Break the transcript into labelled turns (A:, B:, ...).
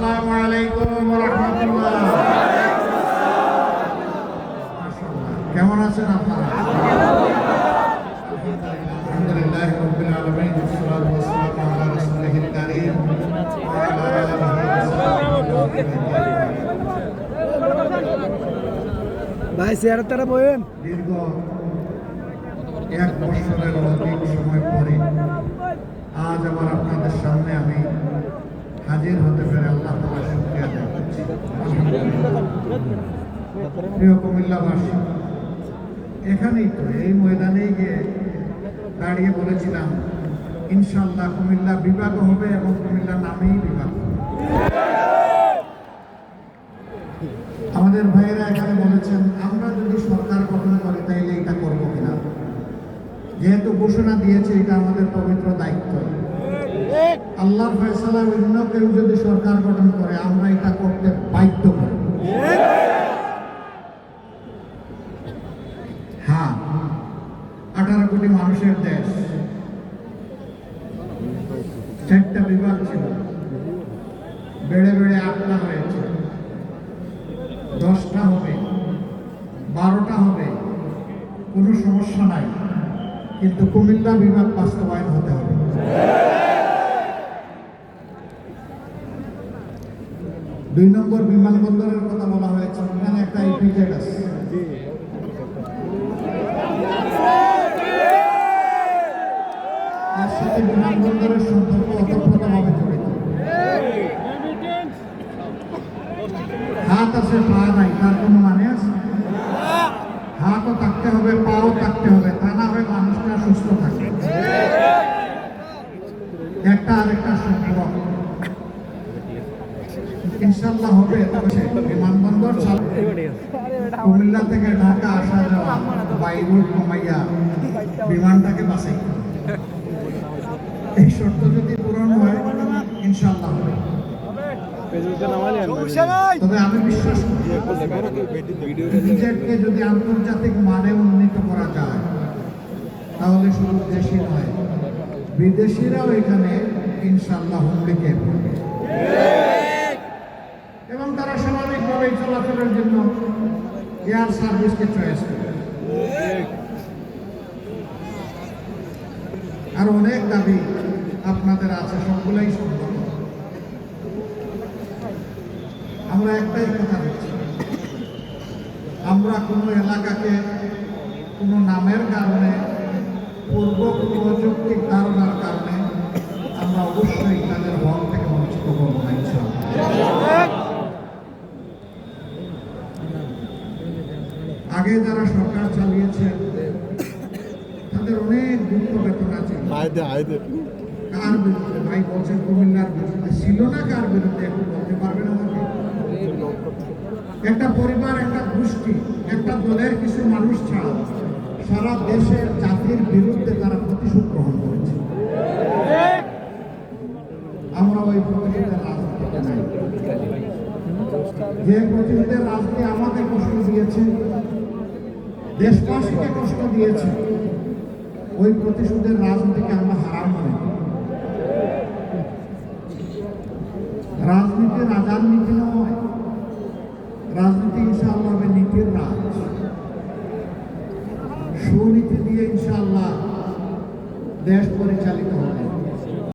A: আসসালামু আলাইকুম রহমতুল্লাহ কেমন আছেন আপনারা? আলহামদুলিল্লাহ রবিল আলমিন ভাই চেয়ার তারা বয়েন
B: দীর্ঘ এক বছরের অধিক সময় পরে আজ আমার আপনাদের সামনে হাজির হতে পেরে আল্লাহ তালা শুক্রিয়া আদায় করছি। প্রিয় কুমিল্লাবাসী, এখানেই তো এই ময়দানেই গিয়ে দাঁড়িয়ে বলেছিলাম ইনশাল্লাহ কুমিল্লা বিভাগ হবে এবং কুমিল্লা নামেই বিভাগ আমাদের ভাইয়েরা এখানে বলেছেন, আমরা যদি সরকার গঠন করি, তাইলে এটা করব কিনা? যেহেতু ঘোষণা দিয়েছে, এটা আমাদের পবিত্র দায়িত্ব। আল্লাহর ফয়সালা অন্য কেউ যদি সরকার গঠন করে, আমরা এটা করতে বাধ্য হ্যাঁ আঠারো কোটি মানুষের দেশ। চারটা বিভাগ ছিল। বেড়ে বেড়ে আটটা হয়েছে। দশটা হবে, বারোটা হবে, কোনো সমস্যা নাই। কিন্তু কুমিল্লা বিভাগ বাস্তবায়ন হতে হবে। দুই নম্বর বিমানবন্দরের কথা বলা হয়েছে। এখানে একটা ইপিজেড আছে। সাথে বিমানবন্দরের হাত আছে তার কোনো মানে হাতও হবে, পাও হবে না মানুষটা সুস্থ থাকে। একটা আরেকটা সম্পর্ক। ইনশাল্লাহ হবে বিমানবন্দর কুমিল্লা থেকে ঢাকা আসা যাওয়া কমাইয়া বিমানটাকে বাঁচাই। এই শর্ত যদি পূরণ হয় ইনশাল্লাহ হবে। আন্তর্জাতিক মানে করা যায়, তাহলে শুধু বিদেশিরাও এখানে ইনশাল্লাহ হুমড়িকে পড়বে এবং তারা স্বাভাবিকভাবে চলাচলের জন্য এয়ার সার্ভিসকে চয়েস আর অনেক দাবি আপনাদের আছে, সবগুলাই সম্ভব। আমরা একটাই কথা দিচ্ছি আমরা কোনো এলাকাকে কোনো নামের কারণে, পূর্ব কোনো ধারণার কারণে আমরা অবশ্যই তাদের হক থেকে বঞ্চিত করব না ইনশাআল্লাহ। আগে যারা সরকার চালিয়েছে তাদের অনেক দুঃখ বেদনা ছিল। কার বিরুদ্ধে? ভাই বলছেন কুমিল্লার বিরুদ্ধে। ছিল না কার বিরুদ্ধে? একটু বলতে পারবেন আমাকে? একটা পরিবার একটা গোষ্ঠী একটা দলের কিছু মানুষ ছাড়া সারা দেশের জাতির বিরুদ্ধে তারা প্রতিশোধ গ্রহণ করেছে। আমরা ওই প্রতিশোধের রাজনীতিতে নাই। যে প্রতিশোধের রাজনীতি আমাকে কষ্ট দিয়েছে দেশবাসীকে কষ্ট দিয়েছে। ওই প্রতিশোধের রাজনীতিকে আমরা হারাম মনে। রাজনীতি রাজার নীতি নয়, রাজনীতি ইনশাআল্লাহ হবে নীতির রাজ। সুনীতি দিয়ে ইনশাআল্লাহ দেশ পরিচালিত হবে।